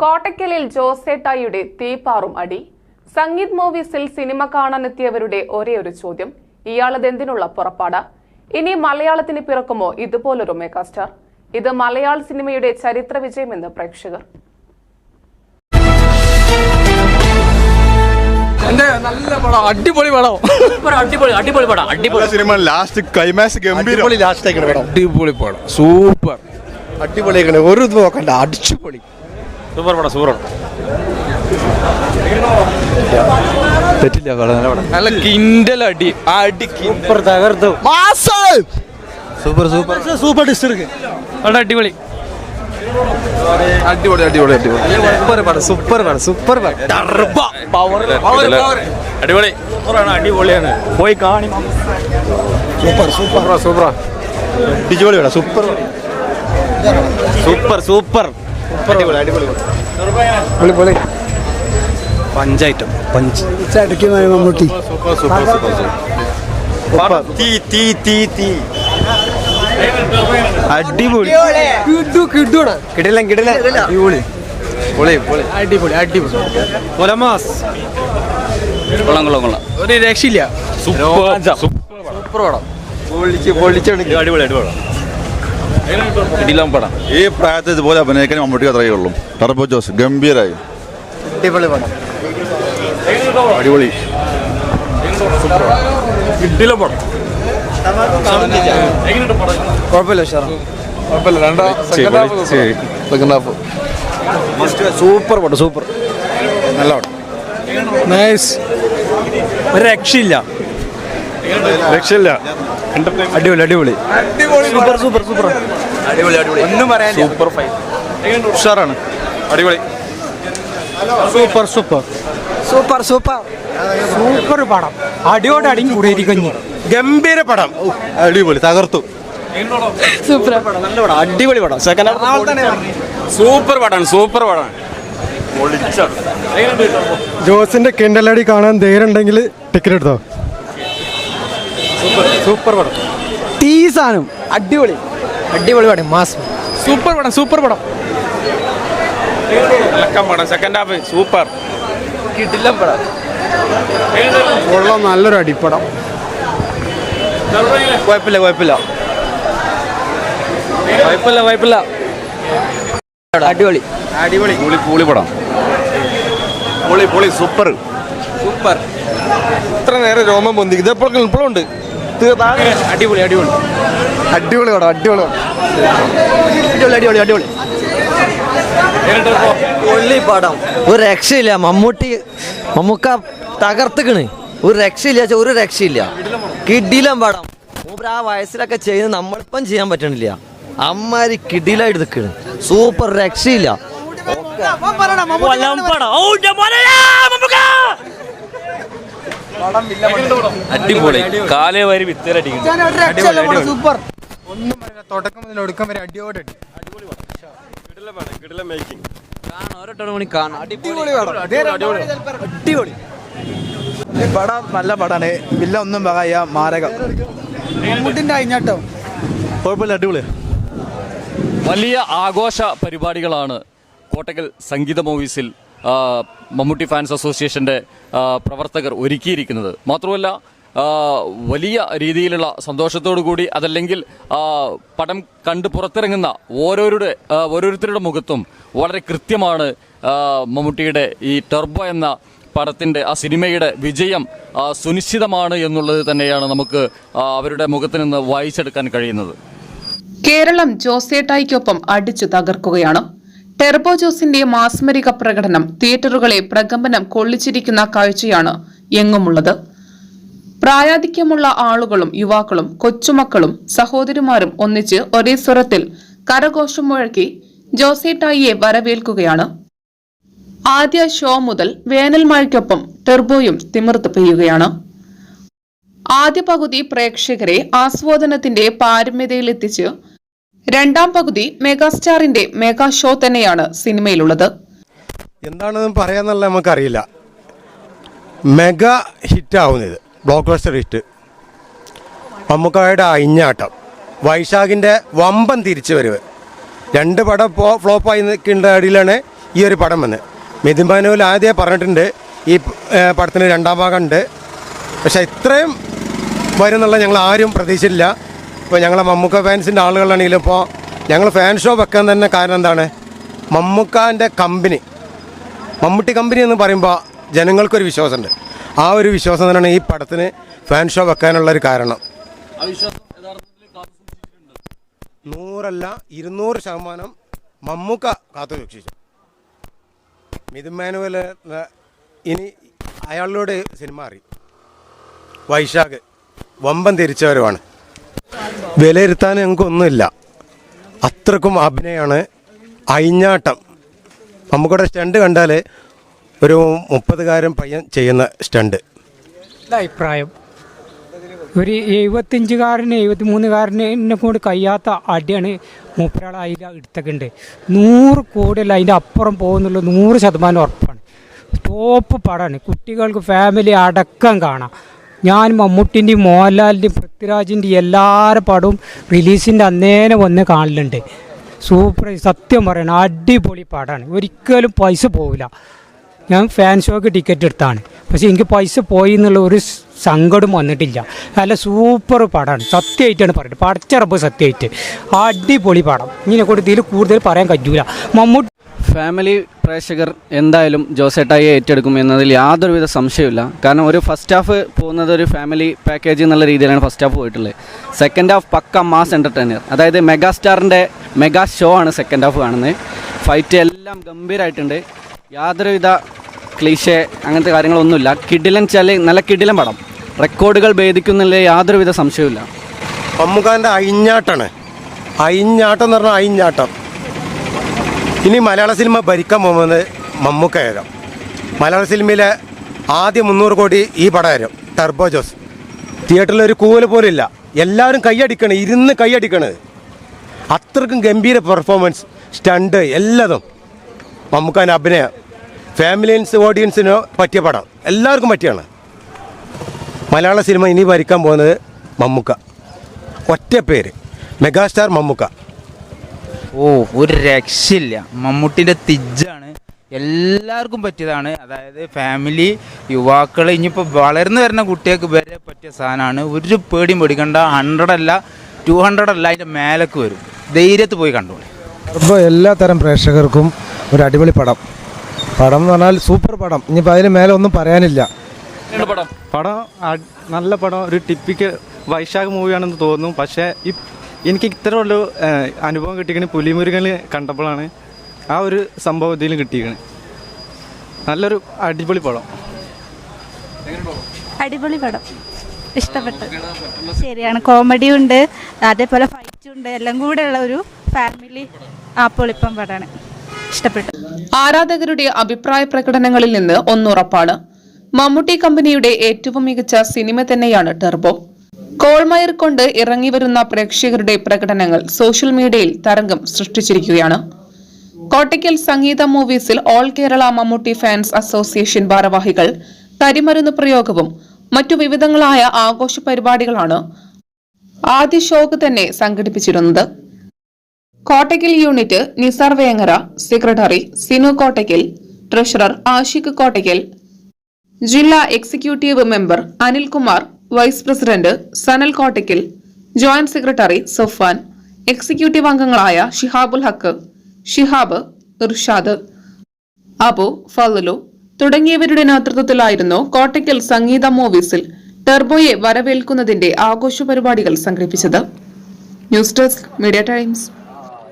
കോട്ടയ്ക്കലിൽ ജോസേട്ടായിയുടെ തീപ്പാറും അടി. സംഗീത് മൂവീസിൽ സിനിമ കാണാനെത്തിയവരുടെ ഒരേ ഒരു ചോദ്യം ഇയാളതെന്തിനുള്ള പുറപ്പാട്? ഇനി മലയാളത്തിന് പിറക്കുമോ ഇതുപോലൊരു മെഗാസ്റ്റാർ? ഇത് മലയാള സിനിമയുടെ ചരിത്ര വിജയമെന്ന് പ്രേക്ഷകർ. എന്റെ നല്ല പടം അടിപൊളി പടം. സൂപ്പർ അടിപൊളി അടിപൊളി പടം അടിപൊളി സിനിമ ലാസ്റ്റ് ക്ലൈമാക്സ് ഗംഭീരം. അടിപൊളി ലാസ്റ്റ് പടം അടിപൊളി പടം. സൂപ്പർ. അടിപൊളി ഒരു ഇത് നോക്കണ്ട അടിച്ചുപൊളി. സൂപ്പർ പടം സൂപ്പർ തെറ്റില്ല പടം. നല്ല കിൻഡൽ അടി അടി സൂപ്പർ തകർത്തു. Super super. സൂപ്പർ ഡിസ്റ്റർക്ക്. വളരെ അടിപൊളി. അടിപൊളി അടിപൊളി അടിപൊളി. സൂപ്പർ പടം സൂപ്പർ പടം സൂപ്പർ അടിപൊളി. സൂപ്പറാണ് അടിപൊളിയാണ്. പോയി കാണി. സൂപ്പർ സൂപ്പർ സൂപ്പർ അടിപൊളി പടം സൂപ്പർ. Super super. അടിപൊളി അടിപൊളി. പൊളി പൊളി പഞ്ചായത്തും പഞ്ച് മമ്മൂട്ടി. അടിപൊളി. കിടിലം കിടിലം. അടിപൊളി. പൊളി പൊളി. അടിപൊളി അടിപൊളി. കൊലമാസ് കൊള്ളാം കൊള്ളാം കൊള്ളാം. ഒരു രക്ഷയില്ല. സൂപ്പർ പടം. പൊളിച്ച് പൊളിച്ചെടുക്കും അടിപൊളി അടിപൊളി. ഇടിലാം പടം. ഈ പ്രായത്തിൽ ഇതുപോലെ അഭിനയിക്കാൻ മമ്മൂട്ടി അത്രയേ ഉള്ളൂ. ടർബോ ജോസ് ഗംഭീരായി. അടിപൊളി പടം. അടിപൊളി. ഇടിലാം പടം. കുഴപ്പമില്ല ഉഷാറാ കുഴപ്പമില്ല രണ്ടാം second half second half super പടം സൂപ്പർ നല്ല പടം. നൈസ് ഒരു രക്ഷയില്ല. രക്ഷയില്ല. അടിപൊളി അടിപൊളി. Super super super. അടിപൊളി അടിപൊളി. ഒന്നും പറയാൻ സൂപ്പർ ഫൈൻ. ഉഷാറാണ്. അടിപൊളി. Super super. Super super. Super പടം. അടിയോട് അടിയും കൂടിയിരിക്കുന്നു. ഗംഭീര പടം. അടിപൊളി. തകർത്തു. സൂപ്പർ പടം. നല്ല പടം. അടിപൊളി പടം. സെക്കൻഡ് സൂപ്പർ പടം സൂപ്പർ പടം. ജോസിന്റെ കിണ്ടലടി കാണാൻ ധൈര്യം ഉണ്ടെങ്കിൽ ടിക്കറ്റ് എടുത്തോ? സൂപ്പർ പടം. ടീ സാധനം. അടിപൊളി. അടിപൊളി പടം. മാസ്. സൂപ്പർ പടം സൂപ്പർ പടം. ഇളക്കം പടം. Second half super. കിട്ടില്ല പടം. കൊള്ളാം നല്ലൊരു അടിപ്പടം. കുഴപ്പമില്ല കുഴപ്പമില്ല. കുഴപ്പമില്ല കുഴപ്പമില്ല. അടിപൊളി. അടിപൊളി. പുളി പുളി പടം. പുളി പുളി സൂപ്പർ. സൂപ്പർ. ഇത്ര നേരം രോമം പൊന്തിക്കുന്നത് ഇതെപ്പോഴും ഇപ്പോഴും ഉണ്ട്. അടിപൊളി അടിപൊളി. അടിപൊളി പടം അടിപൊളി അടിപൊളി അടിപൊളി അടിപൊളി. പൊള്ളി പടം. ഒരു രക്ഷയില്ല മമ്മൂട്ടി മമ്മൂക്ക തകർത്തുക്കണ്. ഒരു രക്ഷയില്ല ചെ- ഒരു രക്ഷയില്ല. കിഡിലം പടം. മൂപ്പര് ആ വയസ്സിലൊക്കെ ചെയ്യുന്നത് നമ്മളിപ്പം ചെയ്യാൻ പറ്റണില്ല. അമ്മാരി കിഡിലായിട്ട് നിൽക്കണ് സൂപ്പർ രക്ഷയില്ല. അടിപൊളി. കാലേ വരി വിത്തേലടിക്കുന്നു സൂപ്പർ. ഒന്നും തുടക്കം മുതൽ ഒടുക്കം വരെ അടിയോടെ അടി. അടിപൊളി പടം. നല്ല പടാണ് വില്ല ഒന്നും പറയാ മാരകം. മമ്മൂട്ടിന്റെ അഴിഞ്ഞാട്ടോ. കുഴപ്പമില്ല അടിപൊളി. വലിയ ആഘോഷ പരിപാടികളാണ് കോട്ടക്കൽ സംഗീത മൂവീസിൽ മമ്മൂട്ടി ഫാൻസ് അസോസിയേഷന്റെ പ്രവർത്തകർ ഒരുക്കിയിരിക്കുന്നത്. മാത്രമല്ല വലിയ രീതിയിലുള്ള സന്തോഷത്തോടു കൂടി അതല്ലെങ്കിൽ പടം കണ്ട് പുറത്തിറങ്ങുന്ന ഓരോരുടെ ഓരോരുത്തരുടെ മുഖത്തും വളരെ കൃത്യമാണ് മമ്മൂട്ടിയുടെ ഈ ടർബോ എന്ന പടത്തിന്റെ ആ സിനിമയുടെ വിജയം സുനിശ്ചിതമാണ് എന്നുള്ളത് തന്നെയാണ് നമുക്ക് അവരുടെ മുഖത്ത് നിന്ന് വായിച്ചെടുക്കാൻ കഴിയുന്നത്. കേരളം ജോസേട്ടായിക്കൊപ്പം അടിച്ചു തകർക്കുകയാണ്. ടെർബോ ജോസിന്റെ മാസ്മരിക പ്രകടനം തിയേറ്ററുകളെ പ്രകമ്പനം കൊള്ളിച്ചിരിക്കുന്ന കാഴ്ചയാണ് എങ്ങുമുള്ളത്. പ്രായാധിക്യമുള്ള ആളുകളും യുവാക്കളും കൊച്ചുമക്കളും സഹോദരിമാരും ഒന്നിച്ച് ഒരേ സ്വരത്തിൽ കരഘോഷം മുഴക്കി ജോസേട്ടായിയെ വരവേൽക്കുകയാണ്. ആദ്യ ഷോ മുതൽ വേനൽ മഴയ്ക്കൊപ്പം ടെർബോയും തിമിർത്ത് പെയ്യുകയാണ്. ആദ്യ പകുതി പ്രേക്ഷകരെ ആസ്വാദനത്തിന്റെ പാരമ്യതയിലെത്തിച്ച് രണ്ടാം പകുതി മെഗാസ്റ്റാറിന്റെ മെഗാ ഷോ തന്നെയാണ് സിനിമയിലുള്ളത്. എന്താണെന്ന് പറയാന്നല്ല നമുക്കറിയില്ല. മെഗാ ഹിറ്റ് ആവുന്നത് ബ്ലോക്ക് ബസ്റ്റർ ഹിറ്റ്. മമ്മൂക്കായുടെ അയിഞ്ഞാട്ടം വൈശാഖിന്റെ വമ്പൻ തിരിച്ചു വരവ് രണ്ട് പടം പോ ഫ്ലോപ്പായി നിൽക്കേണ്ട അടിയിലാണ് ഈ ഒരു പടം വന്ന് മിഥുൻ ആദ്യമേ പറഞ്ഞിട്ടുണ്ട് ഈ പടത്തിന് രണ്ടാം ഭാഗം ഉണ്ട്. പക്ഷേ ഇത്രയും വരുന്നുള്ള ഞങ്ങൾ ആരും പ്രതീക്ഷിച്ചില്ല ഇപ്പോൾ ഞങ്ങളെ മമ്മൂക്ക ഫാൻസിന്റെ ആളുകളാണെങ്കിലും ഇപ്പോൾ ഞങ്ങൾ ഫാൻ ഷോ വെക്കാൻ തന്നെ കാരണം എന്താണ്? മമ്മൂക്കാന്റെ കമ്പനി മമ്മൂട്ടി കമ്പനി എന്ന് പറയുമ്പോൾ ജനങ്ങൾക്കൊരു വിശ്വാസമുണ്ട്. ആ ഒരു വിശ്വാസം തന്നെയാണ് ഈ പടത്തിന് ഫാൻ ഷോ വെക്കാനുള്ള ഒരു കാരണം. നൂറല്ല ഇരുന്നൂറ് ശതമാനം മമ്മൂക്ക കാത്തു സൂക്ഷിച്ചു. മിഥുൻ മാനുവൽ ഇനി അയാളുടെ സിനിമ അറിയും വൈശാഖ് വമ്പൻ തിരിച്ചവരുമാണ്. വിലയിരുത്താൻ ഞങ്ങൾക്കൊന്നുമില്ല അത്രക്കും അഭിനയമാണ് അയിഞ്ഞാട്ടം. നമുക്കിവിടെ സ്റ്റണ്ട് കണ്ടാൽ ഒരു മുപ്പതുകാരൻ പയ്യൻ ചെയ്യുന്ന സ്റ്റണ്ട്. അഭിപ്രായം? ഒരു എഴുപത്തഞ്ചുകാരന് എഴുപത്തിമൂന്നുകാരനെ കൊണ്ട് കഴിയാത്ത അടിയാണ് മൂപ്പരാൾ അതിൽ എടുത്തൊക്കെയുണ്ട് നൂറ് കോടിയല്ല അതിന്റെ അപ്പുറം പോകുന്നുള്ള നൂറ് ശതമാനം ഉറപ്പാണ്. ടോപ്പ് പടമാണ്. കുട്ടികൾക്ക് ഫാമിലി അടക്കം കാണാം. ഞാൻ മമ്മൂട്ടിന്റെയും മോഹൻലാലിന്റെയും പൃഥ്വിരാജിന്റെയും എല്ലാവരുടെ പടവും റിലീസിന്റെ അന്നേനെ വന്ന് കാണലുണ്ട്. സൂപ്പർ സത്യം പറയണം അടിപൊളി പടമാണ്. ഒരിക്കലും പൈസ പോവില്ല. ഞാൻ ഫാൻ ഷോക്ക് ടിക്കറ്റ് എടുത്താണ്. പക്ഷേ എനിക്ക് പൈസ പോയി എന്നുള്ള ഒരു സങ്കടം വന്നിട്ടില്ല. നല്ല സൂപ്പർ പടമാണ്. സത്യമായിട്ടാണ് പറയുന്നത്. പടച്ചറപ്പ് സത്യമായിട്ട്. അടിപൊളി പടം. ഇങ്ങനെ കൂടുതൽ കൂടുതൽ പറയാൻ കഴിയൂല. മമ്മൂട്ടി ഫാമിലി പ്രേക്ഷകർ എന്തായാലും ജോസേട്ടായി ഏറ്റെടുക്കും എന്നതിൽ യാതൊരുവിധ സംശയമില്ല കാരണം ഒരു ഫസ്റ്റ് ഹാഫ് പോകുന്നത് ഒരു ഫാമിലി പാക്കേജ് എന്നുള്ള രീതിയിലാണ് ഫസ്റ്റ് ഹാഫ് പോയിട്ടുള്ളത്. സെക്കൻഡ് ഹാഫ് പക്ക മാസ് എന്റർടൈനർ അതായത് മെഗാസ്റ്റാറിന്റെ മെഗാ ഷോ ആണ് സെക്കൻഡ് ഹാഫ് കാണുന്നത്. ഫൈറ്റ് എല്ലാം ഗംഭീരമായിട്ടുണ്ട് യാതൊരുവിധ ക്ലീഷേ അങ്ങനത്തെ കാര്യങ്ങളൊന്നുമില്ല. കിടിലൻ ചല നല്ല കിടിലൻ പടം. റെക്കോർഡുകൾ ഭേദിക്കുന്നില്ല യാതൊരുവിധ സംശയവുമില്ല. പമ്മുഖാന്റെ അയിഞ്ഞാട്ടാണ്. അയിഞ്ഞാട്ടം എന്ന് പറഞ്ഞാൽ അയിഞ്ഞാട്ടം. ഇനി മലയാള സിനിമ ഭരിക്കാൻ പോകുന്നത് മമ്മൂക്കായാലും മലയാള സിനിമയിലെ ആദ്യ മുന്നൂറ് കോടി ഈ പടമായിരുന്നു ടർബോ ജോസ് തിയേറ്ററിൽ ഒരു കൂല പോലും ഇല്ല. എല്ലാവരും കൈയടിക്കണം ഇരുന്ന് കൈയടിക്കണത് അത്രക്കും ഗംഭീര പെർഫോമൻസ് സ്റ്റണ്ട് എല്ലാതും. മമ്മൂക്കാന്റെ അഭിനയം. ഫാമിലിയൻസ് ഓഡിയൻസിനോ പറ്റിയ പടം. എല്ലാവർക്കും പറ്റിയാണ്. മലയാള സിനിമ ഇനി ഭരിക്കാൻ പോകുന്നത് മമ്മൂക്ക. ഒറ്റ പേര്. മെഗാസ്റ്റാർ മമ്മൂക്ക. ഓ ഒരു രക്ഷയില്ല. മമ്മൂട്ടിന്റെ തിജ്ജാണ്. എല്ലാവർക്കും പറ്റിയതാണ്. അതായത് ഫാമിലി യുവാക്കൾ ഇനിയിപ്പോൾ വളർന്നു വരുന്ന കുട്ടികൾക്ക് വരെ പറ്റിയ സാധനമാണ്. ഒരു പേടിയും പേടിക്കണ്ട. ഹൺഡ്രഡ് അല്ല ടു ഹൺഡ്രഡ് അല്ല അതിന്റെ മേലേക്ക് വരും. ധൈര്യത്ത് പോയി കണ്ടോളി. അപ്പോൾ എല്ലാ തരം പ്രേക്ഷകർക്കും ഒരു അടിപൊളി പടം. പടം എന്ന് പറഞ്ഞാൽ സൂപ്പർ പടം. ഇനിയിപ്പോൾ അതിന് മേലെ ഒന്നും പറയാനില്ല. പടം? പടം നല്ല പടം. ഒരു ടിപ്പിക്കൽ വൈശാഖ് മൂവിയാണെന്ന് തോന്നുന്നു. പക്ഷേ ഈ എനിക്ക് ഇത്ര ഒരു അനുഭവം കിട്ടിയിരിക്കണ പുലിമുരുകൾ കണ്ടപ്പോഴാണ്. ആ ഒരു സംഭവം ഇതിലും കിട്ടിയിരിക്കണത് നല്ലൊരു അടിപൊളി പടം. അടിപൊളി പടം. ഇഷ്ടപ്പെട്ടു. ശരിയാണ്. കോമഡി ഉണ്ട് അതേപോലെ ഫൈറ്റും ഉണ്ട് എല്ലാം കൂടെ ഉള്ള ഒരു ഫാമിലി ആ പൊളിപ്പം പടമാണ്. ഇഷ്ടപ്പെട്ടു. ആരാധകരുടെ അഭിപ്രായ പ്രകടനങ്ങളിൽ നിന്ന് ഒന്നുറപ്പാണ്. മമ്മൂട്ടി കമ്പനിയുടെ ഏറ്റവും മികച്ച സിനിമ തന്നെയാണ് ടെർബോ. കോൾമയർ കൊണ്ട് ഇറങ്ങി വരുന്ന പ്രേക്ഷകരുടെ പ്രകടനങ്ങൾ സോഷ്യൽ മീഡിയയിൽ തരംഗം സൃഷ്ടിച്ചിരിക്കുകയാണ്. Kottakkal Sangeetha മൂവീസിൽ all Kerala Mammootty fans association ഭാരവാഹികൾ കരിമരുന്ന് പ്രയോഗവും മറ്റു വിവിധങ്ങളായ ആഘോഷ പരിപാടികളാണ് ആദ്യ ഷോക്ക് തന്നെ സംഘടിപ്പിച്ചിരുന്നത്. Kottakkal unit Nisar Vengara secretary Sinu Kottakkal treasurer Ashiq Kottakkal ജില്ലാ executive member Anilkumar vice president Sanal Kottakkal joint secretary Safan executive അംഗങ്ങളായ ഷിഹാബുൽ ഹക്ക് ഷിഹാബ് ഇർഷാദ് അബു ഫലു തുടങ്ങിയവരുടെ നേതൃത്വത്തിലായിരുന്നു കോട്ടയ്ക്കൽ സംഗീത മൂവീസിൽ ടെർബോയെ വരവേൽക്കുന്നതിന്റെ ആഘോഷ പരിപാടികൾ സംഘടിപ്പിച്ചത്. News Desk Media Times.